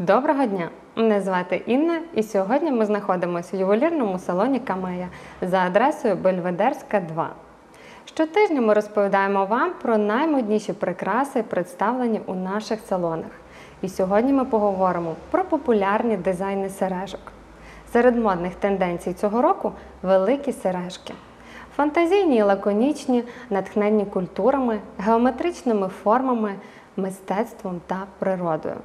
Доброго дня! Мене звати Інна, і сьогодні ми знаходимося в ювелірному салоні Камея за адресою Бельведерська 2. Щотижня ми розповідаємо вам про наймодніші прикраси, представлені у наших салонах. І сьогодні ми поговоримо про популярні дизайни сережок. Серед модних тенденцій цього року великі сережки. Фантазійні і лаконічні, натхненні культурами, геометричними формами, мистецтвом та природою.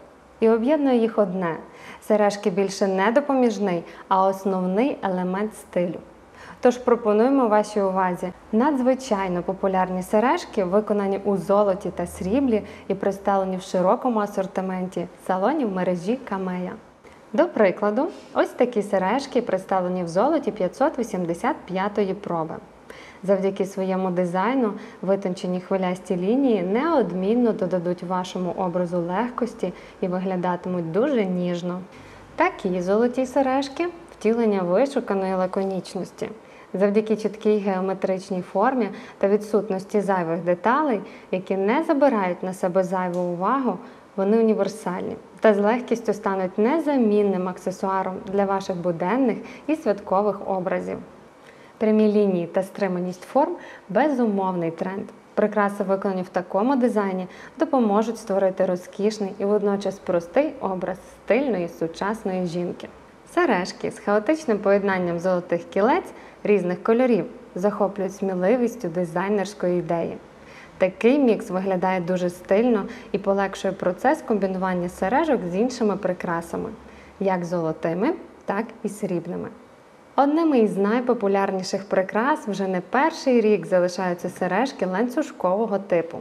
І об'єднує їх одне: сережки більше не допоміжний, а основний елемент стилю. Тож пропонуємо вашій увазі надзвичайно популярні сережки, виконані у золоті та сріблі і представлені в широкому асортименті салонів мережі Камея. До прикладу, ось такі сережки представлені в золоті 585 проби. Завдяки своєму дизайну витончені хвилясті лінії неодмінно додадуть вашому образу легкості і виглядатимуть дуже ніжно. Такі золоті сережки втілення вишуканої лаконічності. Завдяки чіткій геометричній формі та відсутності зайвих деталей, які не забирають на себе зайву увагу, вони універсальні та з легкістю стануть незамінним аксесуаром для ваших буденних і святкових образів. Прямі лінії та стриманість форм безумовний тренд. Прикраси, виконані в такому дизайні, допоможуть створити розкішний і водночас простий образ стильної сучасної жінки. Сережки з хаотичним поєднанням золотих кілець різних кольорів захоплюють сміливістю дизайнерської ідеї. Такий мікс виглядає дуже стильно і полегшує процес комбінування сережок з іншими прикрасами, як золотими, так і срібними. Одними із найпопулярніших прикрас вже не перший рік залишаються сережки ланцюжкового типу.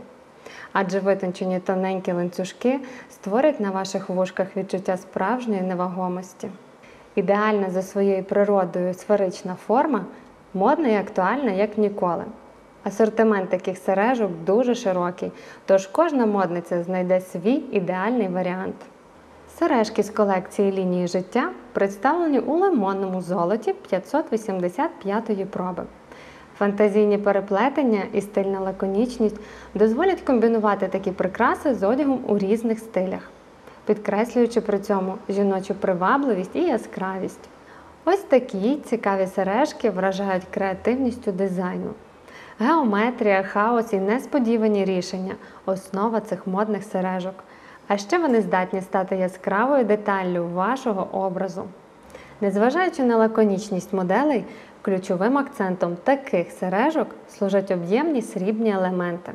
Адже витончені тоненькі ланцюжки створять на ваших вушках відчуття справжньої невагомості. Ідеальна за своєю природою сферична форма модна і актуальна як ніколи. Асортимент таких сережок дуже широкий, тож кожна модниця знайде свій ідеальний варіант. Сережки з колекції лінії життя представлені у лимонному золоті 585-ї проби. Фантазійні переплетення і стильна лаконічність дозволять комбінувати такі прикраси з одягом у різних стилях, підкреслюючи при цьому жіночу привабливість і яскравість. Ось такі цікаві сережки вражають креативністю дизайну. Геометрія, хаос і несподівані рішення основа цих модних сережок. А ще вони здатні стати яскравою деталлю вашого образу. Незважаючи на лаконічність моделей, ключовим акцентом таких сережок служать об'ємні срібні елементи.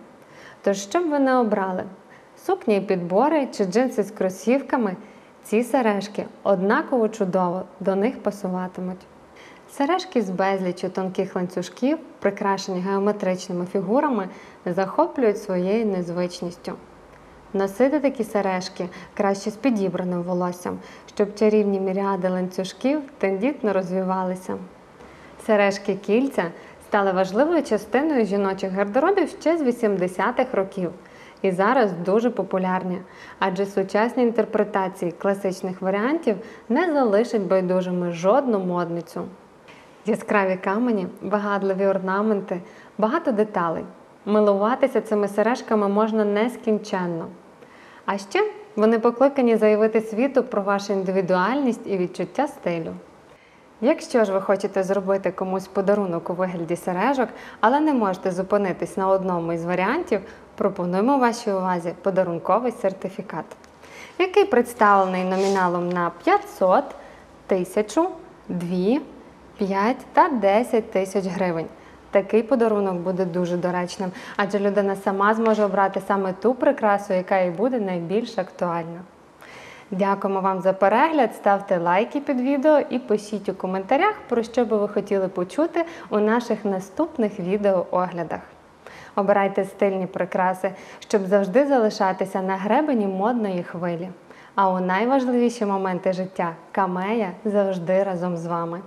Тож, що б ви не обрали? Сукні і підбори чи джинси з кросівками, ці сережки однаково чудово до них пасуватимуть. Сережки з безліччю тонких ланцюжків, прикрашені геометричними фігурами, захоплюють своєю незвичністю. Носити такі сережки краще з підібраним волоссям, щоб чарівні міріади ланцюжків тендітно розвивалися. Сережки кільця стали важливою частиною жіночих гардеробів ще з 80-х років і зараз дуже популярні, адже сучасні інтерпретації класичних варіантів не залишать байдужими жодну модницю. Яскраві камені, вигадливі орнаменти, багато деталей. Милуватися цими сережками можна нескінченно. А ще вони покликані заявити світу про вашу індивідуальність і відчуття стилю. Якщо ж ви хочете зробити комусь подарунок у вигляді сережок, але не можете зупинитись на одному із варіантів, пропонуємо вашій увазі подарунковий сертифікат, який представлений номіналом на 500, 1000, 2, 5 та 10 тисяч гривень. Такий подарунок буде дуже доречним, адже людина сама зможе обрати саме ту прикрасу, яка їй буде найбільш актуальна. Дякуємо вам за перегляд, ставте лайки під відео і пишіть у коментарях, про що би ви хотіли почути у наших наступних відеооглядах. Обирайте стильні прикраси, щоб завжди залишатися на гребені модної хвилі. А у найважливіші моменти життя камея завжди разом з вами.